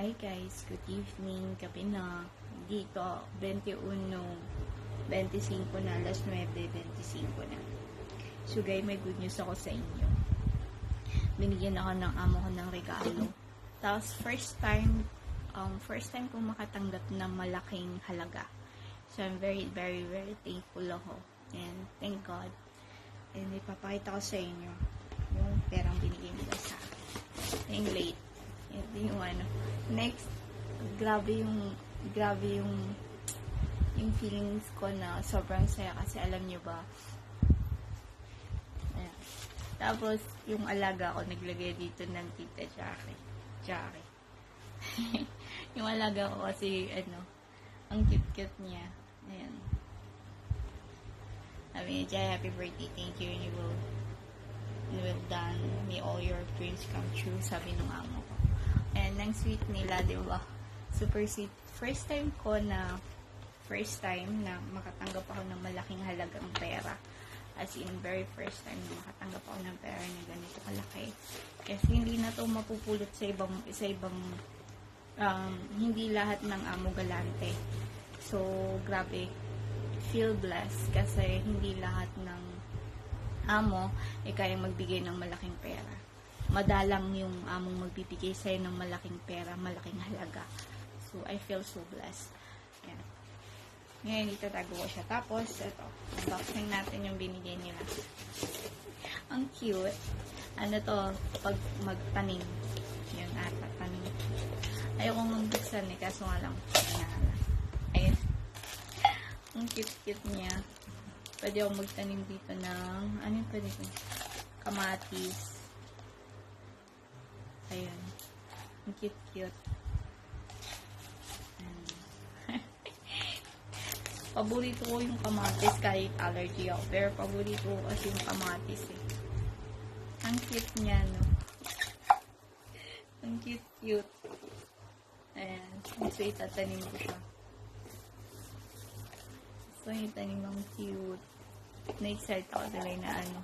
Hi guys, good evening, gabi na. Dito, 21, 25 na, alas 9.25 na. So guys, may good news ako sa inyo. Binigyan ako ng amo ko ng regalo. Tapos first time, um, first time kong makatanggap ng malaking halaga. So I'm very, very, very thankful ako. And thank God. And ipapakita ko sa inyo yung perang binigay nila sa akin. Yung late. Ito yung ano. Next, grabe yung, grabe yung, yung feelings ko na sobrang saya kasi alam nyo ba, ayan. Tapos, yung alaga ko, naglagay dito ng tita Jackie. Jackie. yung alaga ko kasi, ano, ang cute-cute niya. Ayan. Sabi niya, Jai, happy birthday. Thank you. And you will, you will done. May all your dreams come true. Sabi nung amo ko. And ang sweet nila, di ba? Super sweet. First time ko na, first time na makatanggap ako ng malaking halagang pera. As in, very first time na makatanggap ako ng pera na ganito kalaki. Kasi hindi na to mapupulot sa ibang, sa ibang, um, hindi lahat ng amo galante. So, grabe. Feel blessed kasi hindi lahat ng amo ay kayang magbigay ng malaking pera. Madalang yung among magbibigay sa'yo ng malaking pera, malaking halaga. So, I feel so blessed. Yan. Ngayon, itatago ko siya. Tapos, ito. Unboxing natin yung binigay nila. Ang cute. Ano to, pag magtanim. Yun, ata, tanim. Ayokong magbuksan eh, kaso nga lang. Ayan. Ang cute-cute niya. Pwede ako magtanim dito ng, ano yung pwede ko? Kamatis. Ayun. Ang cute-cute. Ayan. paborito ko yung kamatis kahit allergy ako. Pero paborito ko kasi yung kamatis eh. Ang cute niya, no? Ang cute-cute. Ayan. So, itatanim ko siya. So, yung tanim ang cute. Na-excite ako tuloy na ano.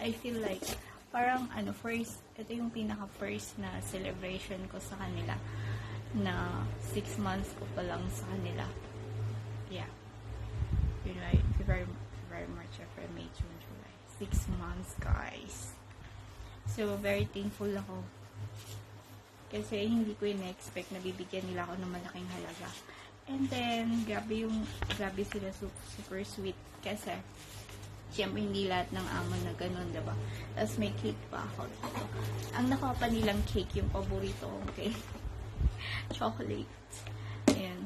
I feel like, parang ano, first, ito yung pinaka first na celebration ko sa kanila. Na six months ko pa lang sa kanila. Yeah. You know, very, very much April, May, June, July. Six months, guys. So, very thankful ako. Kasi hindi ko in-expect na bibigyan nila ako ng malaking halaga. And then, grabe yung, grabe sila su- super sweet. Kasi, syempre hindi lahat ng amo na ganun, diba? Tapos may cake pa ako dito. Ang nakuha pa nilang cake, yung paborito kong cake. Chocolate. Ayan.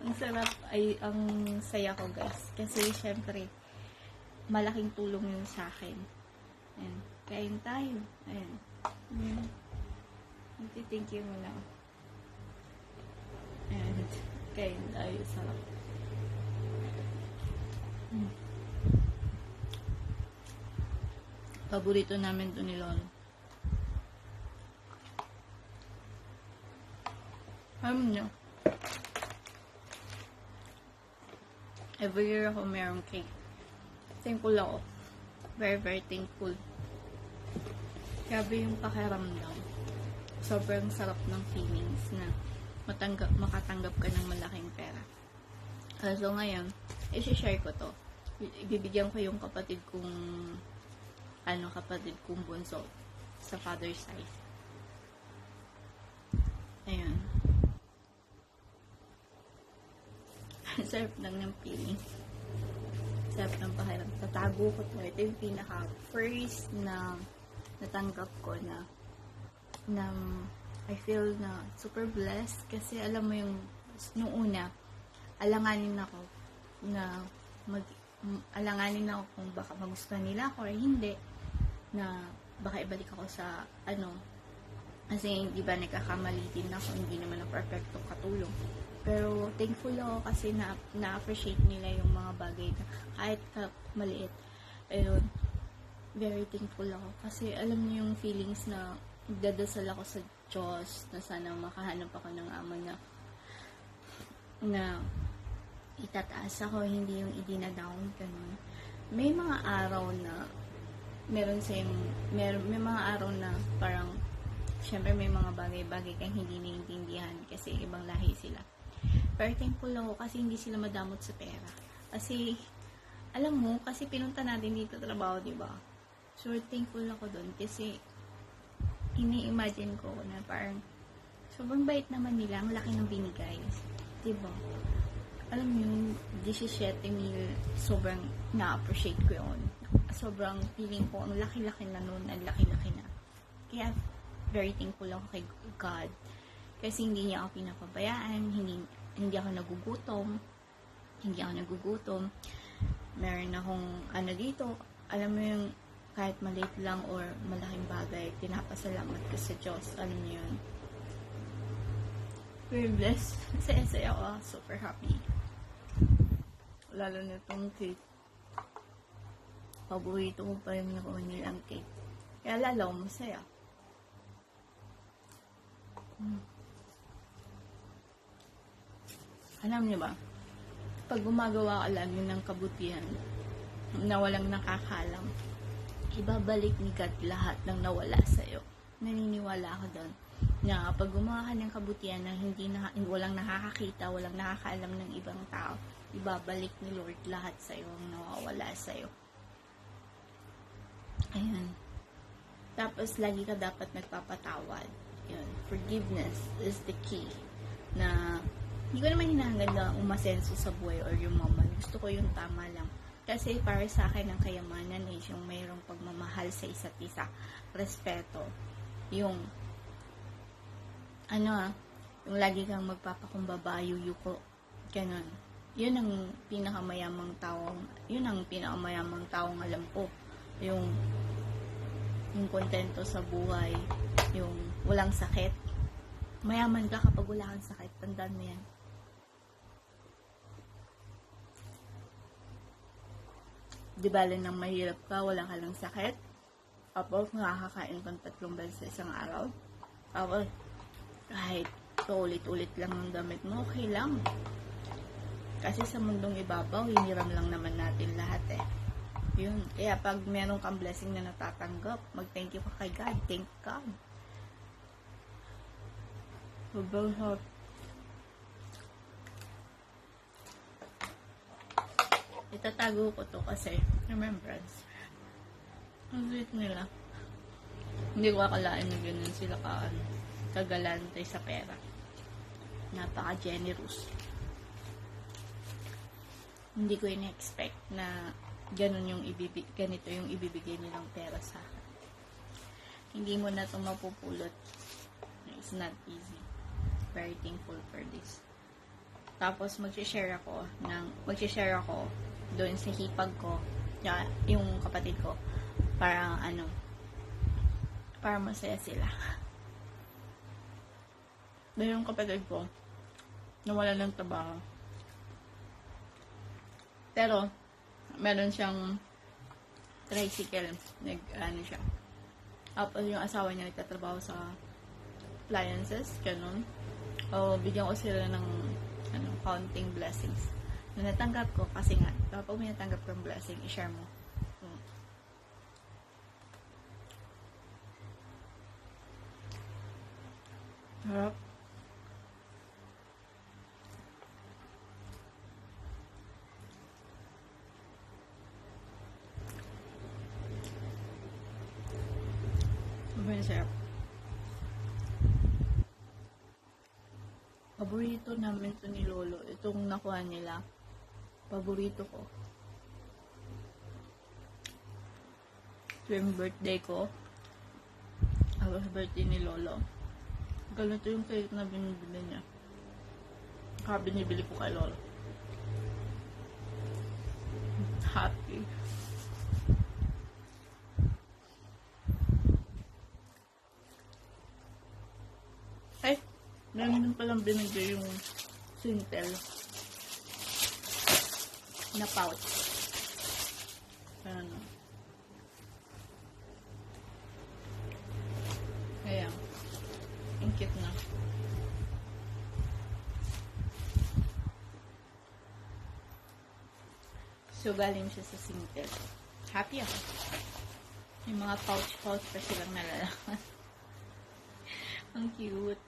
ang sarap ay, ang saya ko guys. Kasi syempre, malaking tulong yun sa akin. Ayan. Kain tayo. Ayan. Ayan. Thank you muna. And, kain tayo. Sarap. Mm. Paborito namin to ni Lolo. Alam nyo, every year ako merong cake. Thankful ako. Very, very thankful. Grabe yung pakiramdam. Sobrang sarap ng feelings na matanggap, makatanggap ka ng malaking pera. Uh, so ngayon, i-share ko to. Ibibigyan ko yung kapatid kong ano, kapatid kong bunso sa father side. Ayun. Sarap lang ng feeling. Sarap ng pakiram. Tatago ko to. Ito yung pinaka first na natanggap ko na na I feel na super blessed kasi alam mo yung nung una alanganin ako na mag alanganin ako kung baka magustuhan nila ako or hindi na baka ibalik ako sa ano kasi di ba nagkakamali din ako hindi naman ako perfecto katulong pero thankful ako kasi na na-appreciate nila yung mga bagay na kahit ka maliit ayun very thankful ako kasi alam niyo yung feelings na dadasal ako sa Diyos na sana makahanap ako ng amo na na itataas ako, hindi yung idinadown, ganun. May mga araw na meron sa may, may mga araw na parang syempre may mga bagay-bagay kang hindi naiintindihan kasi ibang lahi sila. Pero thankful ako kasi hindi sila madamot sa pera. Kasi, alam mo, kasi pinunta natin dito trabaho, di ba? So, thankful ako doon kasi ini-imagine ko na parang sobrang bait naman nila, ang laki ng binigay. Di ba? Alam mo yung 17 mil, sobrang na-appreciate ko yun. Sobrang feeling ko, ang laki-laki na nun, ang laki-laki na. Kaya, very thankful ako kay God. Kasi hindi niya ako pinapabayaan, hindi, hindi ako nagugutom, hindi ako nagugutom. Meron akong, ano dito, alam mo yung, kahit maliit lang or malaking bagay, pinapasalamat ko sa Diyos. Alam niyo yun. Very blessed. Saya-saya ako. Super happy. Lalo na itong cake. Paborito ko pa yung nakuha nilang cake. Kaya lalo ako masaya. Mm. Alam niyo ba? Pag gumagawa ka lagi ng kabutihan na walang nakakalam, ibabalik ni God lahat ng nawala sa'yo. Naniniwala ako doon na pag gumawa ka ng kabutihan na hindi na, walang nakakakita, walang nakakaalam ng ibang tao, ibabalik ni Lord lahat sa'yo ang nawawala sa'yo. Ayun. Tapos, lagi ka dapat nagpapatawad. Yun. Forgiveness is the key. Na, hindi ko naman hinahangad na umasenso sa buhay or yung mama. Gusto ko yung tama lang. Kasi para sa akin, ang kayamanan is yung mayroong pagmamahal sa isa't isa. Respeto. Yung, ano ah, yung lagi kang magpapakumbaba, yuyuko. Ganon. Yun ang pinakamayamang taong, yun ang pinakamayamang taong alam ko. Yung, yung kontento sa buhay, yung walang sakit. Mayaman ka kapag wala kang sakit. Tandaan mo yan. Di bale nang mahirap ka, wala ka lang sakit. Tapos nakakakain kang tatlong beses sa isang araw. Tapos kahit paulit-ulit lang ang damit mo, okay lang. Kasi sa mundong ibabaw, hiniram lang naman natin lahat eh. Yun. Kaya pag meron kang blessing na natatanggap, mag-thank you ka kay God. Thank God. Sobrang sarap. Itatago ko to kasi remembrance. Ang sweet nila. Hindi ko akalain na ganun sila ka, kagalante sa pera. Napaka-generous. Hindi ko in-expect na ganun yung ibibig, ganito yung ibibigay nilang pera sa. Hindi mo na ito mapupulot. It's not easy. Very thankful for this. Tapos mag-share ako ng mag-share ako doon sa hipag ko, yung kapatid ko para ano para masaya sila. Dahil yung kapatid ko nawala ng trabaho. Pero meron siyang tricycle, nag ano siya. Tapos yung asawa niya nagtatrabaho sa appliances, ganun. O bigyan ko sila ng ano, counting blessings. Na natanggap ko kasi nga, kapag may natanggap kang blessing, i-share mo. Hmm. Harap. Sobrang sarap. Paborito namin to ni Lolo. Itong nakuha nila. Paborito ko. Tuwing birthday ko. Tapos birthday ni Lolo. Ganito yung cake na binibili niya. Kaya binibili ko kay Lolo. Happy. Ay, meron din palang binigay yung Sintel na pouch. Ano. Ayan. Ang cute na. So, galing siya sa Sintel. Happy ako. May mga pouch-pouch pa silang nalalaman. Ang cute.